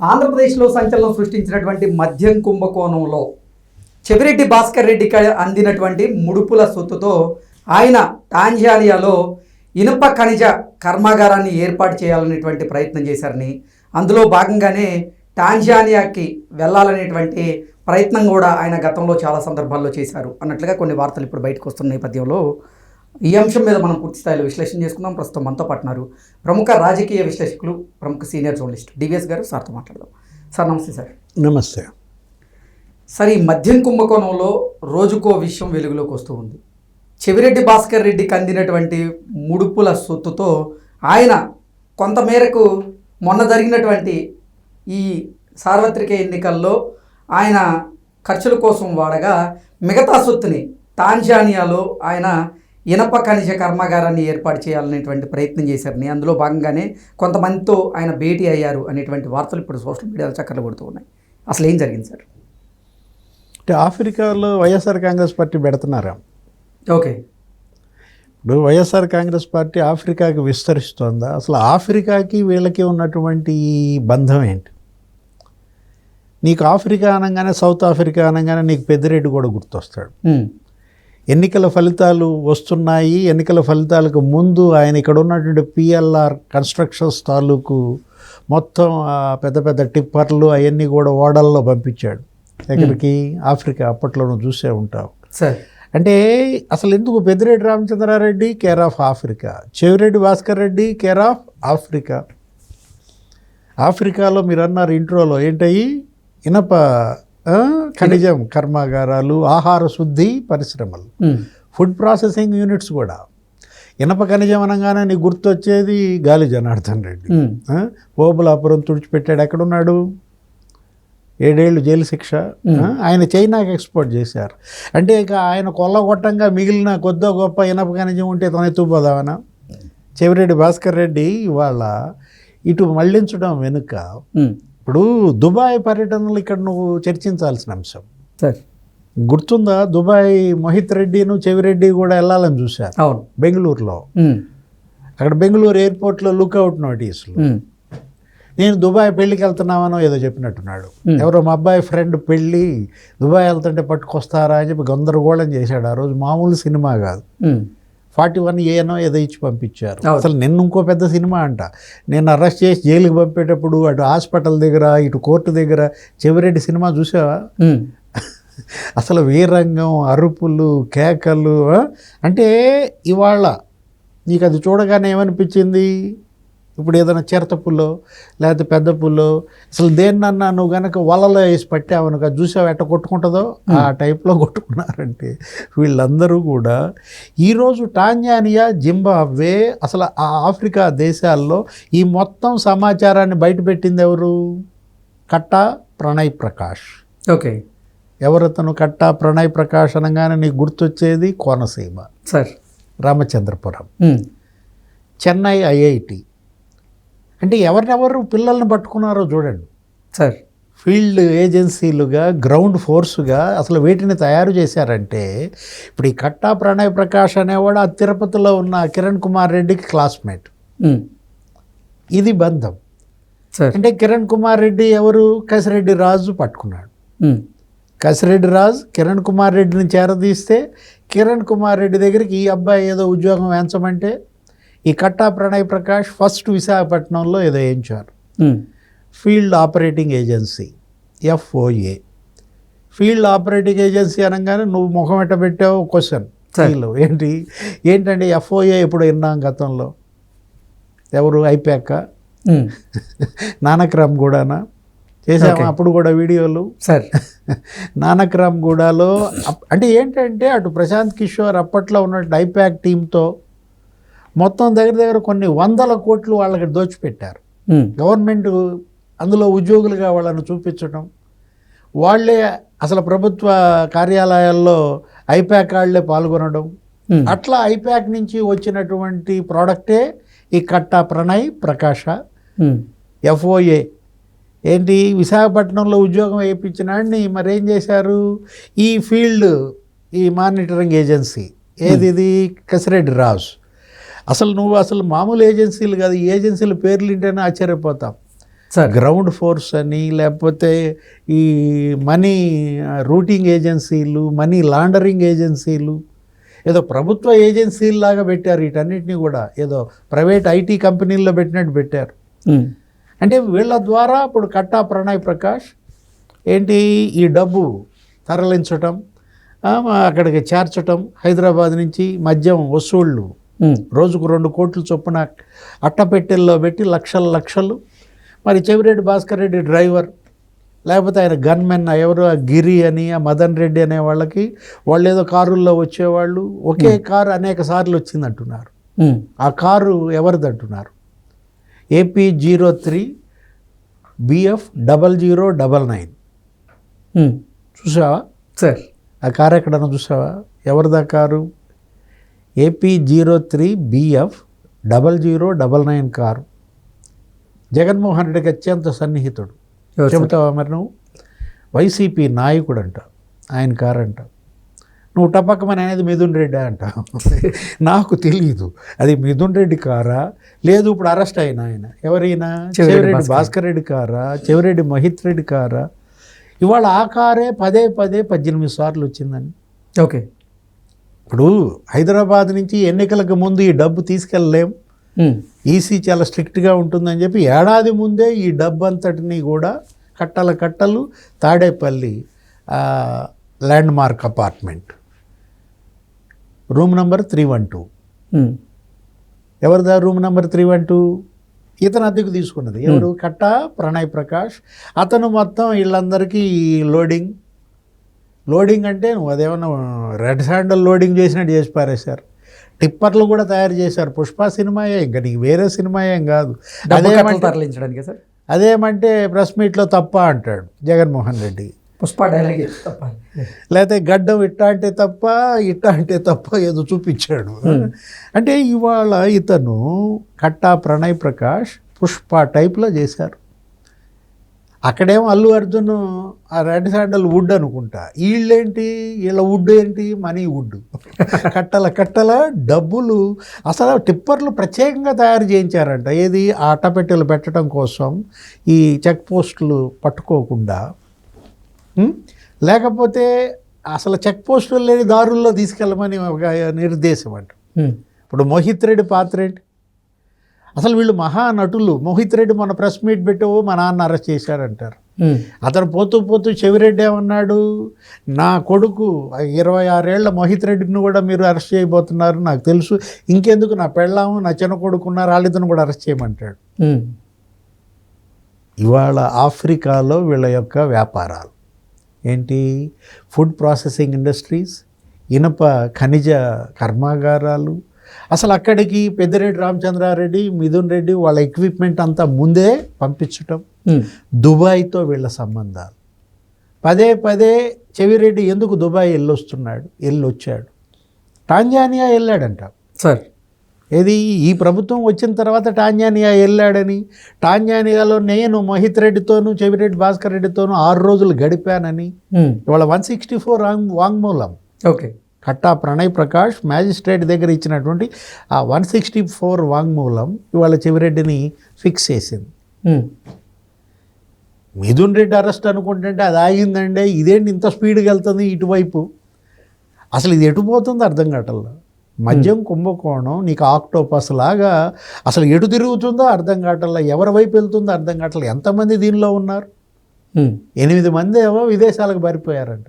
ఆంధ్రప్రదేశ్లో సంచలనం సృష్టించినటువంటి మద్యం కుంభకోణంలో చెవిరెడ్డి భాస్కర్ రెడ్డికి అందినటువంటి ముడుపుల సొత్తుతో ఆయన టాంజానియాలో ఇనుప ఖనిజ కర్మాగారాన్ని ఏర్పాటు చేయాలనేటువంటి ప్రయత్నం చేశారని. అందులో భాగంగానే టాంజానియాకి వెళ్ళాలనేటువంటి ప్రయత్నం కూడా ఆయన గతంలో చాలా సందర్భాల్లో చేశారు అన్నట్లుగా కొన్ని వార్తలు ఇప్పుడు బయటకు వస్తున్న నేపథ్యంలో ఈ అంశం మీద మనం పూర్తి స్థాయిలో విశ్లేషణ చేసుకుందాం. ప్రస్తుతం మనతో పాటున్నారు ప్రముఖ రాజకీయ విశ్లేషకులు ప్రముఖ సీనియర్ జర్నలిస్ట్ డివిఎస్ గారు. సార్తో మాట్లాడదాం. సార్ నమస్తే సార్. నమస్తే. సార్ ఈ మద్యం కుంభకోణంలో రోజుకో విషయం వెలుగులోకి వస్తూ ఉంది. చెవిరెడ్డి భాస్కర్ రెడ్డికి అందినటువంటి ముడుపుల సొత్తుతో ఆయన కొంతమేరకు మొన్న జరిగినటువంటి ఈ సార్వత్రిక ఎన్నికల్లో ఆయన ఖర్చుల కోసం వాడగా మిగతా సొత్తుని టాంజానియాలో ఆయన ఇనప ఖనిజ కర్మాగారాన్ని ఏర్పాటు చేయాలనేటువంటి ప్రయత్నం చేశారని అందులో భాగంగానే కొంతమందితో ఆయన భేటీ అయ్యారు అనేటువంటి వార్తలు ఇప్పుడు సోషల్ మీడియాలో చక్కర్లు కొడుతూ ఉన్నాయి. అసలు ఏం జరిగింది సార్? అంటే ఆఫ్రికాలో వైఎస్ఆర్ కాంగ్రెస్ పార్టీ పెడుతున్నారా? ఓకే. ఇప్పుడు వైఎస్ఆర్ కాంగ్రెస్ పార్టీ ఆఫ్రికాకి విస్తరిస్తోందా? అసలు ఆఫ్రికాకి వీళ్ళకి ఉన్నటువంటి బంధం ఏంటి? నీకు ఆఫ్రికా అనగానే సౌత్ ఆఫ్రికా అనగానే నీకు పెద్దిరెడ్డి కూడా గుర్తొస్తాడు. ఎన్నికల ఫలితాలు వస్తున్నాయి. ఎన్నికల ఫలితాలకు ముందు ఆయన ఇక్కడ ఉన్నటువంటి పిఎల్ఆర్ కన్స్ట్రక్షన్స్ తాలూకు మొత్తం పెద్ద పెద్ద టిప్పర్లు అవన్నీ కూడా ఓడల్లో పంపించాడు. ఎక్కడికి? ఆఫ్రికా అప్పట్లో నువ్వు చూసే ఉంటావు సార్. అంటే అసలు ఎందుకు Peddireddy Ramachandra Reddy care of Africa? Chevireddy Bhaskar Reddy care of Africa. ఆఫ్రికాలో మీరు అన్నారు ఇంట్రోలో ఏంటయ్యి? ఇనప ఖనిజం కర్మాగారాలు ఆహార శుద్ధి పరిశ్రమలు. ఫుడ్ ప్రాసెసింగ్ యూనిట్స్ కూడా. ఇనప ఖనిజం అనగానే నీకు గుర్తొచ్చేది గాలి జనార్దన్ రెడ్డి. ఓబులాపురం తుడిచిపెట్టాడు. ఎక్కడున్నాడు? ఏడేళ్ళు జైలు శిక్ష. ఆయన చైనాకి ఎక్స్పోర్ట్ చేశారు. అంటే ఇక ఆయన కొల్లగొట్టంగా మిగిలిన కొద్దో గొప్ప ఇనప ఖనిజం ఉంటే తన ఎత్తుపోదామనా చెవిరెడ్డి భాస్కర్ రెడ్డి ఇవాళ ఇటు మళ్ళించడం వెనుక ఇప్పుడు దుబాయ్ పర్యటనలు ఇక్కడ నువ్వు చర్చించాల్సిన అంశం. సార్. గుర్తుందా? దుబాయ్ మోహిత్ రెడ్డిను చెవిరెడ్డి కూడా వెళ్ళాలని చూశారు. అవును. బెంగళూరులో. అక్కడ బెంగళూరు ఎయిర్పోర్ట్లో లుక్అవుట్ నోటీసులు. నేను దుబాయ్ పెళ్ళికి వెళ్తున్నామనో ఏదో చెప్పినట్టున్నాడు. ఎవరో మా అబ్బాయి ఫ్రెండ్ పెళ్ళి దుబాయ్ వెళ్తుంటే పట్టుకొస్తారా అని చెప్పి గందరగోళం చేశాడు. ఆ రోజు మామూలు సినిమా కాదు. ఫార్టీ వన్ ఏనో ఏదో ఇచ్చి పంపించారు. అసలు నిన్న ఇంకో పెద్ద సినిమా అంట. నేను అరెస్ట్ చేసి జైలుకి పంపేటప్పుడు అటు హాస్పిటల్ దగ్గర ఇటు కోర్టు దగ్గర చెవిరెడ్డి సినిమా చూసావా? అసలు వీరంగం అరుపులు కేకలు? అంటే ఇవాళ నీకు అది చూడగానే ఏమనిపించింది? ఇప్పుడు ఏదైనా చిరత పుల్లో లేకపోతే పెద్ద పుల్లో అసలు దేన్నన్నా నువ్వు కనుక వలలో వేసి పట్టావు అనుకో చూసావు ఎట్ట కొట్టుకుంటుందో ఆ టైప్లో కొట్టుకున్నారంటే వీళ్ళందరూ కూడా ఈరోజు టాంజానియా జింబాబ్వే అసలు ఆ ఆఫ్రికా దేశాల్లో ఈ మొత్తం సమాచారాన్ని బయటపెట్టింది ఎవరు? కట్టా ప్రణయ్ ప్రకాష్. ఓకే. ఎవరతను కట్టా ప్రణయ్ ప్రకాష్ అనగానే నీకు గుర్తొచ్చేది Konaseema. Sir. Ramachandrapuram. Um, Chennai IIT. అంటే ఎవరినెవరు పిల్లల్ని పట్టుకున్నారో చూడండి. సార్. ఫీల్డ్ ఏజెన్సీలుగా గ్రౌండ్ ఫోర్సుగా అసలు వీటిని తయారు చేశారంటే ఇప్పుడు ఈ కట్టా ప్రణయ్ ప్రకాష్ అనేవాడు ఆ తిరుపతిలో ఉన్న కిరణ్ కుమార్ రెడ్డికి క్లాస్మేట్. ఇది బంధం. సార్. అంటే కిరణ్ కుమార్ రెడ్డి ఎవరు? కసిరెడ్డి రాజు పట్టుకున్నాడు. కసిరెడ్డి రాజు కిరణ్ కుమార్ రెడ్డిని చేరదీస్తే కిరణ్ కుమార్ రెడ్డి దగ్గరికి ఈ అబ్బాయి ఏదో ఉద్యోగం వేయించమంటే ఈ కట్టా ప్రణయ్ ప్రకాష్ ఫస్ట్ విశాఖపట్నంలో ఏదో వేయించారు ఉమ్, field operating agency FOA. Field operating agency అనగానే నువ్వు ముఖం ఎట్ట పెట్టావు క్వశ్చన్. సరే. ఫీల్ ఏంటి? ఏంటంటే ఎఫ్ఓఏ ఇప్పుడు విన్నాం గతంలో? ఎవరు? అయిపోయాక ఉమ్, నానక్రామ్ కూడానా చేసామా. అప్పుడు కూడా వీడియోలు? సార్. నానక్రామ్ గూడాలో అంటే ఏంటంటే అటు ప్రశాంత్ కిషోర్ అప్పట్లో ఉన్న ఐప్యాక్ టీంతో మొత్తం దగ్గర దగ్గర కొన్ని వందల కోట్లు వాళ్ళకి దోచిపెట్టారు. గవర్నమెంట్ అందులో ఉద్యోగులుగా వాళ్ళని చూపించడం వాళ్ళే అసలు ప్రభుత్వ కార్యాలయాల్లో ఐప్యాక్ వాళ్ళే పాల్గొనడం. అట్లా ఐప్యాక్ నుంచి వచ్చినటువంటి ప్రోడక్టే ఈ కట్టా ప్రణయ్ ప్రకాశ ఉమ్, ఎఫ్ఓఏ. ఏంటి? విశాఖపట్నంలో ఉద్యోగం వేయించినాడిని మరేం చేశారు? ఈ ఫీల్డ్ ఈ మానిటరింగ్ ఏజెన్సీ. ఏది ఇది? కసిరెడ్డి రాజు. అసలు నువ్వు అసలు మామూలు ఏజెన్సీలు కాదు ఈ ఏజెన్సీల పేర్లు వింటేనే ఆశ్చర్యపోతాం సార్ గ్రౌండ్ ఫోర్స్ అని లేకపోతే ఈ మనీ రూటింగ్ ఏజెన్సీలు మనీ లాండరింగ్ ఏజెన్సీలు ఏదో ప్రభుత్వ ఏజెన్సీలాగా పెట్టారు వీటన్నిటిని కూడా ఏదో ప్రైవేట్ ఐటీ కంపెనీల్లో పెట్టినట్టు పెట్టారు. అంటే వీళ్ళ ద్వారా ఇప్పుడు కట్టా ప్రణయ్ ప్రకాష్ ఏంటి ఈ డబ్బు తరలించటం అక్కడికి చేర్చటం హైదరాబాద్ నుంచి మద్యం వసూళ్ళు. రోజుకు రెండు కోట్ల చొప్పున అట్టపెట్టెల్లో పెట్టి లక్షల లక్షలు. మరి చెవిరెడ్డి భాస్కర్ రెడ్డి డ్రైవర్ లేకపోతే ఆయన గన్మెన్ ఎవరు ఆ గిరి అని ఆ మదన్ రెడ్డి అనే వాళ్ళకి వాళ్ళు ఏదో కారుల్లో వచ్చేవాళ్ళు ఒకే కారు అనేక సార్లు వచ్చిందంటున్నారు. ఉమ్. ఆ కారు ఎవరిది అంటున్నారు? AP zero three BF double zero double nine. చూసావా? సార్. ఆ కారు ఎక్కడన్నా చూసావా? ఎవరిదా car? AP zero three BF double zero double nine car. Jaganmohan రెడ్డికి అత్యంత సన్నిహితుడు? చెబుతావా మరి నువ్వు? వైసీపీ నాయకుడు అంట ఆయన కారు అంట నువ్వు టపక్కమని అనేది మిథున్ రెడ్డి అంట. నాకు తెలియదు అది మిథున్ రెడ్డి కారా? లేదు ఇప్పుడు అరెస్ట్ అయిన ఆయన. ఎవరైనా? చెవిరెడ్డి. భాస్కర్ రెడ్డి. కారా? చెవిరెడ్డి మహిత్ రెడ్డి కారా? ఇవాళ ఆ కారే పదే పదే పద్దెనిమిది సార్లు వచ్చిందని. ఓకే. ఇప్పుడు హైదరాబాద్ నుంచి ఎన్నికలకు ముందు ఈ డబ్బు తీసుకెళ్ళలేం. ఈసీ చాలా స్ట్రిక్ట్గా ఉంటుందని చెప్పి ఏడాది ముందే ఈ డబ్బు అంతటిని కూడా కట్టల కట్టలు Tadepalli landmark apartment. Room number three one two. ఎవరిదా room number three one two? ఇతను అద్దెకు తీసుకున్నది. ఎవరు? కట్ట ప్రణయ్ ప్రకాష్. అతను మొత్తం వీళ్ళందరికీ ఈ లోడింగ్. లోడింగ్ అంటే నువ్వు అదేమన్నా రెడ్ శాండల్ లోడింగ్ చేసినట్టు చేసి పారేశారు. టిప్పర్లు కూడా తయారు చేశారు. పుష్ప సినిమాయే ఇంకా నీకు వేరే సినిమా ఏం కాదు. అదేమంటే తరలించడానికి సార్? అదేమంటే ప్రెస్ మీట్లో తప్ప అంటాడు జగన్మోహన్ రెడ్డి. పుష్ప డైలాగ్ తప్ప. లేకపోతే గడ్డం ఇట్టా అంటే తప్ప ఇట్టా అంటే తప్ప ఏదో చూపించాడు. అంటే ఇవాళ ఇతను కట్టా ప్రణయ్ ప్రకాష్ పుష్ప టైప్లో చేశారు. అక్కడేమో అల్లు అర్జున్ ఆ రెడ్ శాండల్ వుడ్ అనుకుంటా. వీళ్ళేంటి వీళ్ళ వుడ్ ఏంటి? Money wood. కట్టల కట్టల డబ్బులు. అసలు టిప్పర్లు ప్రత్యేకంగా తయారు చేయించారంట. ఏది? ఆ అట్టపెట్టెలు పెట్టడం కోసం ఈ చెక్ పోస్టులు పట్టుకోకుండా? లేకపోతే అసలు చెక్ పోస్టులు లేని దారుల్లో తీసుకెళ్ళమని ఒక నిర్దేశం అంట. ఇప్పుడు మోహిత్ రెడ్డి పాత్ర ఏంటి? అసలు వీళ్ళు మహానటులు మోహిత్ రెడ్డి మన ప్రెస్ మీట్ పెట్టో మా నాన్న అరెస్ట్ చేశారంటారు. అతను పోతూ పోతూ చెవిరెడ్డి ఏమన్నాడు? నా కొడుకు ఇరవై ఆరేళ్ళ మోహిత్ రెడ్డిని కూడా మీరు అరెస్ట్ చేయబోతున్నారు నాకు తెలుసు. ఇంకెందుకు? నా పెళ్ళాము నా చిన్న కొడుకు ఉన్నారు వాళ్ళిద్దరిని కూడా అరెస్ట్ చేయమంటాడు. ఇవాళ ఆఫ్రికాలో వీళ్ళ యొక్క వ్యాపారాలు. ఏంటి? ఫుడ్ ప్రాసెసింగ్ ఇండస్ట్రీస్ ఇనప ఖనిజ కర్మాగారాలు అసలు అక్కడికి పెద్దిరెడ్డి రామచంద్రారెడ్డి మిథున్ రెడ్డి వాళ్ళ ఎక్విప్మెంట్ అంతా ముందే పంపించటం. దుబాయ్తో వీళ్ళ సంబంధాలు. పదే పదే చెవిరెడ్డి ఎందుకు దుబాయ్ వెళ్ళొస్తున్నాడు వెళ్ళొచ్చాడు టాంజానియా వెళ్ళాడంట సార్. ఏది? ఈ ప్రభుత్వం వచ్చిన తర్వాత టాంజానియా వెళ్ళాడని టాంజానియాలో నేను మోహిత్ రెడ్డితోనూ చెవిరెడ్డి భాస్కర్ రెడ్డితోనూ ఆరు రోజులు గడిపానని. ఇవాళ వన్ సిక్స్టీ ఫోర్ వాంగ్మూలం. ఓకే. కట్టా ప్రణయ్ ప్రకాష్ మ్యాజిస్ట్రేట్ దగ్గర ఇచ్చినటువంటి ఆ వన్ సిక్స్టీ ఫోర్ వాంగ్మూలం ఇవాళ చెవిరెడ్డిని ఫిక్స్ చేసింది. మిథున్ రెడ్డి అరెస్ట్ అనుకుంటుంటే అది ఆగిందండి ఇదేంటి ఇంత స్పీడ్గా వెళ్తుంది ఇటువైపు? అసలు ఇది ఎటు పోతుందో అర్థం కావట్లేదు మద్యం కుంభకోణం నీకు ఆక్టోపస్ లాగా అసలు ఎటు తిరుగుతుందో అర్థం కావట్లేదు ఎవరి వైపు వెళ్తుందో అర్థం కావట్లేదు ఎంతమంది దీనిలో ఉన్నారు. ఎనిమిది మంది ఏమో విదేశాలకు పారిపోయారంట.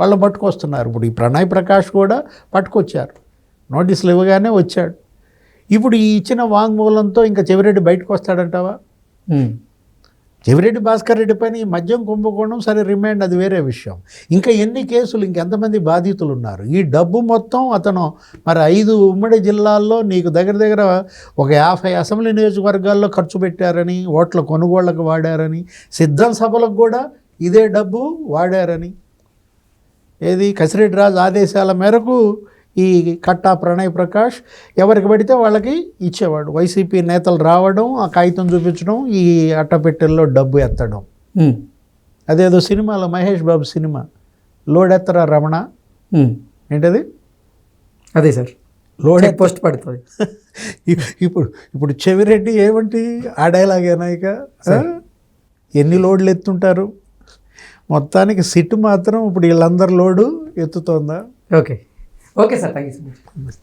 వాళ్ళని పట్టుకొస్తున్నారు. ఇప్పుడు ఈ ప్రణయ్ ప్రకాష్ కూడా పట్టుకొచ్చారు. నోటీసులు ఇవ్వగానే వచ్చాడు. ఇప్పుడు ఈ ఇచ్చిన వాంగ్మూలంతో ఇంకా చెవిరెడ్డి బయటకు వస్తాడంటావా. చెవిరెడ్డి భాస్కర్ రెడ్డి పైన ఈ మద్యం కుంభకోణం సరే రిమాండ్ అది వేరే విషయం. ఇంకా ఎన్ని కేసులు ఇంకెంతమంది బాధితులు ఉన్నారు ఈ డబ్బు మొత్తం అతను మరి ఐదు ఉమ్మడి జిల్లాల్లో నీకు దగ్గర దగ్గర ఒక యాభై అసెంబ్లీ నియోజకవర్గాల్లో ఖర్చు పెట్టారని ఓట్ల కొనుగోళ్ళకు వాడారని సిద్ధం సభలకు కూడా ఇదే డబ్బు వాడారని ఏది? కసిరెడ్డి రాజు ఆదేశాల మేరకు ఈ కట్టా ప్రణయ్ ప్రకాష్ ఎవరికి పడితే వాళ్ళకి ఇచ్చేవాడు. వైసీపీ నేతలు రావడం ఆ కాగితం చూపించడం ఈ అట్టపెట్టెల్లో డబ్బు ఎత్తడం. అదేదో సినిమాలో మహేష్ బాబు సినిమా. లోడెత్తరా రమణ. ఏంటది? అదే సార్. లోడ్ పోస్ట్ పడుతుంది. ఇప్- ఇప్పుడు ఇప్పుడు చెవిరెడ్డి ఏమంటి? ఆ డైలాగేనా ఇక? ఎన్ని లోడ్లు ఎత్తుంటారు? మొత్తానికి సిట్ మాత్రం ఇప్పుడు వీళ్ళందరి load ఎత్తుతోందా? Okay. Okay sir thank you so much.